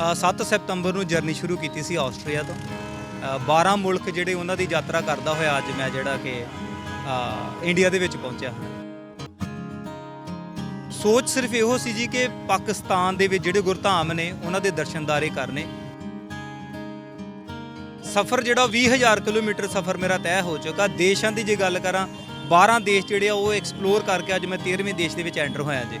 ਅ, 7 ਸਤੰਬਰ ਨੂੰ ਜਰਨੀ ਸ਼ੁਰੂ ਕੀਤੀ ਸੀ ਆਸਟਰੀਆ ਤੋਂ। ਅ, 12 ਮੁਲਕ ਜਿਹੜੇ ਉਹਨਾਂ ਦੀ ਯਾਤਰਾ ਕਰਦਾ ਹੋਇਆ ਅੱਜ ਮੈਂ ਜਿਹੜਾ ਕਿ ਇੰਡੀਆ ਦੇ ਵਿੱਚ ਪਹੁੰਚਿਆ। ਸੋਚ ਸਿਰਫ ਇਹੋ ਸੀ ਜੀ ਕਿ ਪਾਕਿਸਤਾਨ ਦੇ ਵਿੱਚ ਜਿਹੜੇ ਗੁਰਧਾਮ ਨੇ ਉਹਨਾਂ ਦੇ ਦਰਸ਼ਨਦਾਰੇ ਕਰਨੇ। ਸਫ਼ਰ ਜਿਹੜਾ 20000 ਕਿਲੋਮੀਟਰ ਸਫ਼ਰ ਮੇਰਾ ਤੈਅ ਹੋ ਚੁੱਕਾ। ਦੇਸ਼ਾਂ ਦੀ ਜੇ ਗੱਲ ਕਰਾਂ 12 ਦੇਸ਼ ਜਿਹੜੇ ਆ ਉਹ ਐਕਸਪਲੋਰ ਕਰਕੇ ਅੱਜ ਮੈਂ 13ਵੇਂ ਦੇਸ਼ ਦੇ ਵਿੱਚ ਐਂਟਰ ਹੋਇਆ ਜੀ।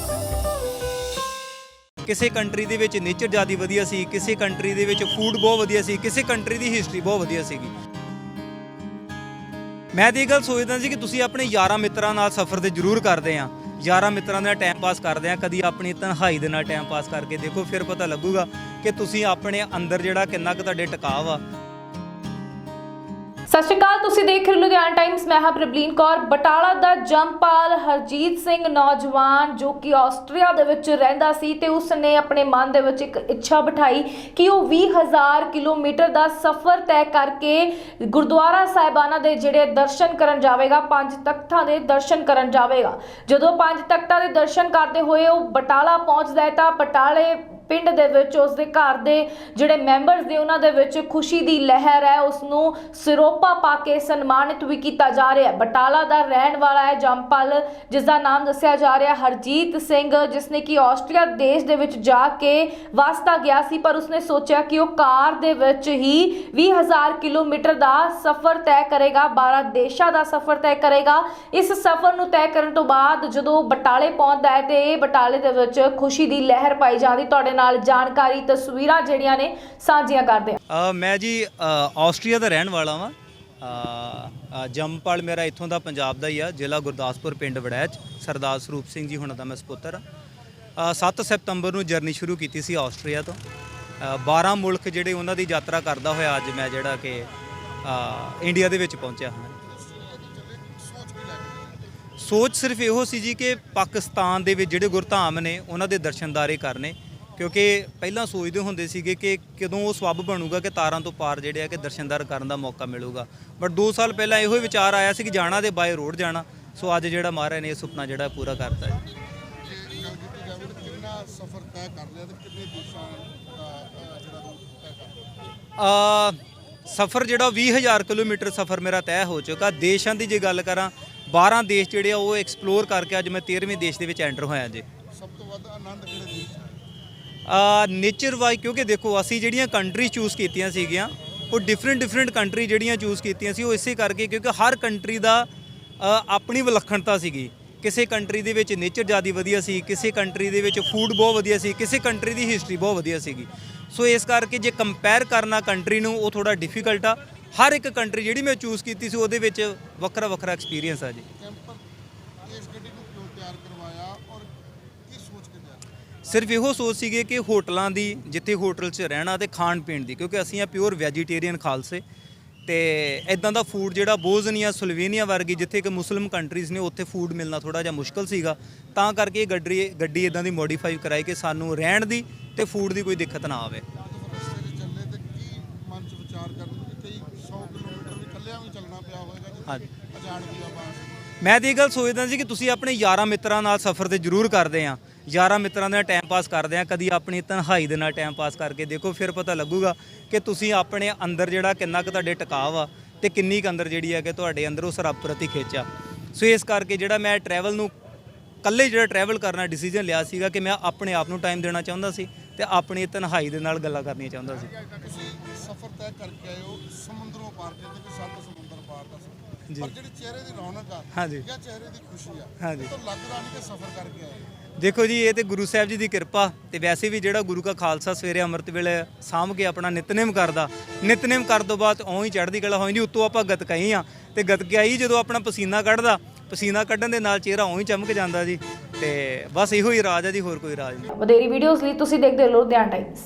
ਕਿਸੇ ਕੰਟਰੀ ਦੇ ਵਿੱਚ ਨੇਚਰ ਜ਼ਿਆਦਾ ਵਧੀਆ ਸੀ, ਕਿਸੇ ਕੰਟਰੀ ਦੇ ਵਿੱਚ ਫੂਡ ਬਹੁਤ ਵਧੀਆ ਸੀ, ਕਿਸੇ ਕੰਟਰੀ ਦੀ ਹਿਸਟਰੀ ਬਹੁਤ ਵਧੀਆ ਸੀਗੀ। ਮੈਂ ਤਾਂ ਇਹ ਗੱਲ ਸੋਚਦਾ ਸੀ ਕਿ ਤੁਸੀਂ ਆਪਣੇ ਯਾਰਾਂ ਮਿੱਤਰਾਂ ਨਾਲ ਸਫ਼ਰ ਤੇ ਜ਼ਰੂਰ ਕਰਦੇ ਆ। ਯਾਰਾਂ ਮਿੱਤਰਾਂ ਨਾਲ ਟਾਈਮ ਪਾਸ ਕਰਦੇ ਆ, ਕਦੀ ਆਪਣੀ ਤਨਹਾਈ ਦੇ ਨਾਲ ਟਾਈਮ ਪਾਸ ਕਰਕੇ ਦੇਖੋ, ਫਿਰ ਪਤਾ ਲੱਗੂਗਾ ਕਿ ਤੁਸੀਂ ਆਪਣੇ ਅੰਦਰ ਜਿਹੜਾ ਕਿੰਨਾ ਕੁ ਤੁਹਾਡੇ ਟਿਕਾਵ ਆ ਸਤਿ ਸ਼੍ਰੀ ਅਕਾਲ, ਤੁਸੀਂ ਦੇਖ ਰਹੇ ਹੋ ਲੁਧਿਆਣਾ ਟਾਈਮਸ ਮੈਂ ਹਾਂ ਪ੍ਰਬਲੀਨ ਕੌਰ। ਬਟਾਲਾ ਦਾ ਜੰਪਾਲ ਹਰਜੀਤ ਸਿੰਘ ਨੌਜਵਾਨ ਜੋ ਕਿ ਆਸਟਰੀਆ ਦੇ ਵਿੱਚ ਰਹਿੰਦਾ ਸੀ ਤੇ ਉਸ ਨੇ ਆਪਣੇ ਮਨ ਦੇ ਵਿੱਚ ਇੱਕ ਇੱਛਾ ਬਿਠਾਈ ਕਿ ਉਹ 20000 ਕਿਲੋਮੀਟਰ ਦਾ ਸਫ਼ਰ ਤੈਅ ਕਰਕੇ ਗੁਰਦੁਆਰਾ ਸਾਹਿਬਾਨਾਂ ਦੇ ਜਿਹੜੇ ਦਰਸ਼ਨ ਕਰਨ ਜਾਵੇਗਾ, ਪੰਜ ਤਖਤਾਂ ਦੇ ਦਰਸ਼ਨ ਕਰਨ ਜਾਵੇਗਾ। ਜਦੋਂ ਪੰਜ ਤਖਤਾਂ ਦੇ ਦਰਸ਼ਨ ਕਰਦੇ ਹੋਏ ਉਹ ਬਟਾਲਾ ਪਹੁੰਚਦਾ ਹੈ ਤਾਂ ਬਟਾਲੇ ਪਿੰਡ ਦੇ ਵਿੱਚ ਉਸ ਦੇ ਘਰ ਦੇ ਜਿਹੜੇ ਮੈਂਬਰਸ ਨੇ ਉਹਨਾਂ ਦੇ ਵਿੱਚ ਖੁਸ਼ੀ ਦੀ ਲਹਿਰ ਹੈ, ਉਸ ਨੂੰ ਸਿਰੋਪਾ ਪਾ ਕੇ ਸਨਮਾਨਿਤ ਵੀ ਕੀਤਾ ਜਾ ਰਿਹਾ ਹੈ। ਬਟਾਲਾ ਦਾ ਰਹਿਣ ਵਾਲਾ ਹੈ ਜੰਪਲ ਜਿਸ ਦਾ ਨਾਮ ਦੱਸਿਆ ਜਾ ਰਿਹਾ ਹਰਜੀਤ ਸਿੰਘ, ਜਿਸ ਨੇ ਕਿ ਆਸਟਰੀਆ ਦੇਸ਼ ਦੇ ਵਿੱਚ ਜਾ ਕੇ ਵਾਸਤਾ ਗਿਆ ਸੀ, ਪਰ ਉਸਨੇ ਸੋਚਿਆ ਕਿ ਉਹ ਕਾਰ ਦੇ ਵਿੱਚ ਹੀ 20000 ਕਿਲੋਮੀਟਰ ਦਾ ਸਫ਼ਰ ਤੈਅ ਕਰੇਗਾ 12 ਦੇਸ਼ਾਂ ਦਾ ਸਫ਼ਰ ਤੈਅ ਕਰੇਗਾ। ਇਸ ਸਫ਼ਰ ਨੂੰ ਤੈਅ ਕਰਨ ਤੋਂ ਬਾਅਦ ਜਦੋਂ ਬਟਾਲੇ ਪਹੁੰਚਦਾ ਹੈ ਤੇ ਇਹ ਬਟਾਲੇ ਦੇ ਵਿੱਚ ਖੁਸ਼ੀ ਦੀ ਲਹਿਰ ਪਾਈ ਜਾਂਦੀ ਤੁਹਾਡੇ ਨਾਲ ਜਾਣਕਾਰੀ ਤਸਵੀਰਾਂ ਜਿਹੜੀਆਂ ਨੇ ਸਾਂਝੀਆਂ ਕਰਦੇ ਹਾਂ। ਮੈਂ ਜੀ ਆਸਟਰੀਆ ਦਾ ਰਹਿਣ ਵਾਲਾ ਵਾਂ। ਅ, ਜੰਮਪਲ ਮੇਰਾ ਇੱਥੋਂ ਦਾ ਪੰਜਾਬ ਦਾ ਹੀ ਆ ਜ਼ਿਲ੍ਹਾ ਗੁਰਦਾਸਪੁਰ ਪਿੰਡ ਵੜੈਚ। ਸਰਦਾਰ ਸਰੂਪ ਸਿੰਘ ਜੀ ਹੁਣਾਂ ਦਾ ਮੈਂ ਸਪੁੱਤਰ ਆ 7 ਸਤੰਬਰ ਨੂੰ ਜਰਨੀ ਸ਼ੁਰੂ ਕੀਤੀ ਸੀ ਆਸਟਰੀਆ ਤੋਂ। ਅ, 12 ਮੁਲਕ ਜਿਹੜੇ ਉਹਨਾਂ ਦੀ ਯਾਤਰਾ ਕਰਦਾ ਹੋਇਆ ਅੱਜ ਮੈਂ ਜਿਹੜਾ ਕਿ ਇੰਡੀਆ ਦੇ ਵਿੱਚ ਪਹੁੰਚਿਆ ਹਾਂ। ਸੋਚ ਸਿਰਫ ਇਹੋ ਸੀ ਜੀ ਕਿ ਪਾਕਿਸਤਾਨ ਦੇ ਵਿੱਚ ਜਿਹੜੇ ਗੁਰਧਾਮ ਨੇ ਉਹਨਾਂ ਦੇ ਦਰਸ਼ਨਦਾਰੇ ਕਰਨੇ। ਕਿਉਂਕਿ ਪਹਿਲਾਂ ਸੋਚਦੇ ਹੁੰਦੇ ਸੀਗੇ ਕਿ ਕਦੋਂ ਉਹ ਸਬਬ ਬਣੂਗਾ ਕਿ ਤਾਰਾਂ ਤੋਂ ਪਾਰ ਜਿਹੜੇ ਆ ਕਿ ਦਰਸ਼ਨਦਾਰ ਕਰਨ ਦਾ ਮੌਕਾ ਮਿਲੂਗਾ। ਬਟ 2 ਸਾਲ ਪਹਿਲਾਂ ਇਹੋ ਹੀ ਵਿਚਾਰ ਆਇਆ ਸੀ ਕਿ ਜਾਣਾ ਤੇ ਬਾਏ ਰੋਡ ਜਾਣਾ। ਸੋ ਅੱਜ ਜਿਹੜਾ ਮਹਾਰਾਜ ਨੇ ਇਹ ਸੁਪਨਾ ਜਿਹੜਾ ਪੂਰਾ ਕਰਤਾ ਹੈ। ਸਫ਼ਰ ਤੈਅ ਕਰ ਲਿਆ ਤੇ ਕਿੰਨੇ ਦੇਸ਼ਾਂ ਦਾ ਜਿਹੜਾ ਤੂੰ ਤੈਅ ਕਰ ਲਿਆ? ਸਫ਼ਰ ਜਿਹੜਾ 20000 ਕਿਲੋਮੀਟਰ ਸਫ਼ਰ ਮੇਰਾ ਤੈਅ ਹੋ ਚੁੱਕਾ। ਦੇਸ਼ਾਂ ਦੀ ਜੇ ਗੱਲ ਕਰਾਂ 12 ਦੇਸ਼ ਜਿਹੜੇ ਆ ਉਹ ਐਕਸਪਲੋਰ ਕਰਕੇ ਅੱਜ ਮੈਂ 13ਵੇਂ ਦੇਸ਼ ਦੇ ਵਿੱਚ ਐਂਟਰ ਹੋਇਆ ਜੀ। ਸਭ ਤੋਂ ਵੱਧ ਆਨੰਦ ਕਿਹੜੇ ਦੇਸ਼ ਨੇਚਰ ਵਾਈ ਕਿਉਂਕਿ ਦੇਖੋ, ਅਸੀਂ ਜਿਹੜੀਆਂ ਕੰਟਰੀ ਚੂਜ਼ ਕੀਤੀਆਂ ਸੀਗੀਆਂ, ਉਹ ਡਿਫਰੈਂਟ ਡਿਫਰੈਂਟ ਕੰਟਰੀ ਜਿਹੜੀਆਂ ਚੂਜ਼ ਕੀਤੀਆਂ ਸੀ, ਉਹ ਇਸੇ ਕਰਕੇ ਕਿਉਂਕਿ ਹਰ ਕੰਟਰੀ ਦਾ ਆਪਣੀ ਵਿਲੱਖਣਤਾ ਸੀਗੀ। ਕਿਸੇ ਕੰਟਰੀ ਦੇ ਵਿੱਚ ਨੇਚਰ ਜ਼ਿਆਦਾ ਵਧੀਆ ਸੀ, ਕਿਸੇ ਕੰਟਰੀ ਦੇ ਵਿੱਚ ਫੂਡ ਬਹੁਤ ਵਧੀਆ ਸੀ, ਕਿਸੇ ਕੰਟਰੀ ਦੀ ਹਿਸਟਰੀ ਬਹੁਤ ਵਧੀਆ ਸੀਗੀ। ਸੋ ਇਸ ਕਰਕੇ ਜੇ ਕੰਪੇਅਰ ਕਰਨਾ ਕੰਟਰੀ ਨੂੰ, ਉਹ ਥੋੜਾ ਡਿਫਿਕਲਟ ਆ। ਹਰ ਇੱਕ ਕੰਟਰੀ ਜਿਹੜੀ ਮੈਂ ਚੂਜ਼ ਕੀਤੀ ਸੀ, ਉਹਦੇ ਵਿੱਚ ਵੱਖਰਾ ਵੱਖਰਾ ਐਕਸਪੀਰੀਅੰਸ ਆ ਜੀ ਕੈਂਪਰ ਇਸ ਗੱਡੀ ਨੂੰ ਕਿਉਂ ਤਿਆਰ ਕਰਵਾਇਆ ਔਰ ਕੀ ਸੋਚ ਕੇ ਤਿਆਰ ਕਰਵਾਇਆ? ਸਿਰਫ ਇਹੋ ਸੋਚ ਸੀਗੇ ਕਿ ਹੋਟਲਾਂ ਦੀ ਜਿੱਥੇ ਹੋਟਲ 'ਚ ਰਹਿਣਾ ਤੇ ਖਾਣ ਪੀਣ ਦੀ ਕਿਉਂਕਿ ਅਸੀਂ ਆ ਪਿਓਰ ਵੈਜੀਟੇਰੀਅਨ ਖਾਲਸੇ। ਤੇ ਇਦਾਂ ਦਾ ਫੂਡ ਜਿਹੜਾ ਬੋਜ਼ਨੀਆ ਸਲੋਵੇਨੀਆ ਵਰਗੀ ਜਿੱਥੇ ਕਿ ਮੁਸਲਿਮ ਕੰਟਰੀਜ਼ ਨੇ ਉੱਥੇ ਫੂਡ ਮਿਲਣਾ ਥੋੜਾ ਜਿਹਾ ਮੁਸ਼ਕਲ ਸੀਗਾ। ਤਾਂ ਕਰਕੇ ਇਹ ਗੱਡੀ ਗੱਡੀ ਇਦਾਂ ਦੀ ਮੋਡੀਫਾਈ ਕਰਾਈ ਕਿ ਸਾਨੂੰ ਰਹਿਣ ਦੀ ਤੇ ਫੂਡ ਦੀ ਕੋਈ ਦਿੱਕਤ ਨਾ ਆਵੇ। ਜਦੋਂ ਰਸਤੇ 'ਚ ਚੱਲੇ ਤੇ ਕੀ ਮਨ 'ਚ ਵਿਚਾਰ ਕਰਦੇ ਕਿ ਕਈ 100 ਕਿਲੋਮੀਟਰ ਵੀ ਇਕੱਲਿਆਂ ਵੀ ਚੱਲਣਾ ਪਿਆ ਹੋਵੇਗਾ ਜੇ ਹਾਂਜੀ। ਅਜਾਣ ਵੀ ਆਵਾਜ਼। ਮੈਂ ਤਾਂ ਇਹ ਗੱਲ ਸੋਚਦਾ ਸੀ ਕਿ ਤੁਸੀਂ ਆਪਣੇ ਯਾਰਾਂ ਮਿੱਤਰਾਂ ਨਾਲ ਸਫ਼ਰ ਤੇ ਜ਼ਰੂਰ ਕਰਦੇ ਆ। ਯਾਰਾਂ ਮਿੱਤਰਾਂ ਦੇ ਨਾਲ ਟਾਈਮ ਪਾਸ ਕਰਦੇ ਆ ਕਦੀ ਆਪਣੀ ਤਨਹਾਈ ਦੇ ਨਾਲ ਟਾਈਮ ਪਾਸ ਕਰਕੇ ਦੇਖੋ, ਫਿਰ ਪਤਾ ਲੱਗੂਗਾ ਕਿ ਤੁਸੀਂ ਆਪਣੇ ਅੰਦਰ ਜਿਹੜਾ ਕਿੰਨਾ ਕੁ ਤੁਹਾਡੇ ਟਿਕਾਵ ਆ ਤੇ ਕਿੰਨੀ ਕੁ ਅੰਦਰ ਜਿਹੜੀ ਹੈ ਕਿ ਤੁਹਾਡੇ ਅੰਦਰ ਉਸ ਰੱਬ ਪ੍ਰਤੀ ਖਿੱਚ ਸੋ ਇਸ ਕਰਕੇ ਜਿਹੜਾ ਮੈਂ ਟਰੈਵਲ ਨੂੰ ਕੱਲੇ ਜਿਹੜਾ ਟਰੈਵਲ ਕਰਨਾ ਡਿਸੀਜਨ ਲਿਆ ਸੀਗਾ ਕਿ ਮੈਂ ਆਪਣੇ ਆਪ ਨੂੰ ਟਾਈਮ ਦੇਣਾ ਚਾਹੁੰਦਾ ਸੀ ਤੇ ਆਪਣੀ ਤਨਹਾਈ ਦੇ ਨਾਲ ਗੱਲਾਂ ਕਰਨੀਆਂ ਚਾਹੁੰਦਾ ਸੀ। ਤੁਸੀਂ ਸਫ਼ਰ ਤੈਅ ਕਰਕੇ ਆਏ ਹੋ ਸਮੁੰਦਰੋਂ ਪਾਰ ਕਹਿੰਦੇ ਸੱਤ ਸਮੁੰਦਰ ਪਾਰ ਦਾ ਪਰ ਜਿਹੜੀ ਚਿਹਰੇ ਦੀ ਰੌਣਕ ਆ ਹਾਂਜੀ। ਜਾਂ ਚਿਹਰੇ ਦੀ ਖੁਸ਼ੀ ਆ ਹਾਂਜੀ। ਇਹ ਤਾਂ ਲੱਗਦਾ ਨਹੀਂ ਕਿ ਸਫ਼ਰ ਕਰਕੇ ਆਏ ਹੋ। ਦੇਖੋ ਜੀ ਇਹ ਤੇ ਗੁਰੂ ਸਾਹਿਬ ਜੀ ਦੀ ਕਿਰਪਾ ਤੇ ਵੈਸੇ ਵੀ ਜਿਹੜਾ ਗੁਰੂ ਕਾ ਖਾਲਸਾ ਸਵੇਰੇ ਅੰਮ੍ਰਿਤ ਵੇਲੇ ਸਾਂਭ ਕੇ ਆਪਣਾ ਨਿਤਨੇਮ ਕਰਦਾ ਨਿਤਨੇਮ ਕਰਨ ਤੋਂ ਬਾਅਦ ਓਂ ਹੀ ਚੜ੍ਹਦੀ ਕਲਾ ਹੋ ਜਾਂਦੀ ਉੱਤੋਂ ਆਪਾਂ ਗਤਕਾਈ ਆ ਤੇ ਗਤਕਾਈ ਜਦੋਂ ਆਪਣਾ ਪਸੀਨਾ ਕੱਢਦਾ ਪਸੀਨਾ ਕੱਢਣ ਦੇ ਨਾਲ ਚਿਹਰਾ ਓਂ ਹੀ ਚਮਕ ਜਾਂਦਾ ਜੀ ਤੇ ਬਸ ਇਹੋ ਹੀ ਰਾਜ ਹੈ ਜੀ ਹੋਰ ਕੋਈ ਰਾਜ ਨਹੀਂ ਵਧੇਰੀ ਵੀਡੀਓਜ਼ ਲਈ ਤੁਸੀਂ ਦੇਖਦੇ ਰਹੋ ਲੁਧਿਆਣਾ ਟਾਈਮਸ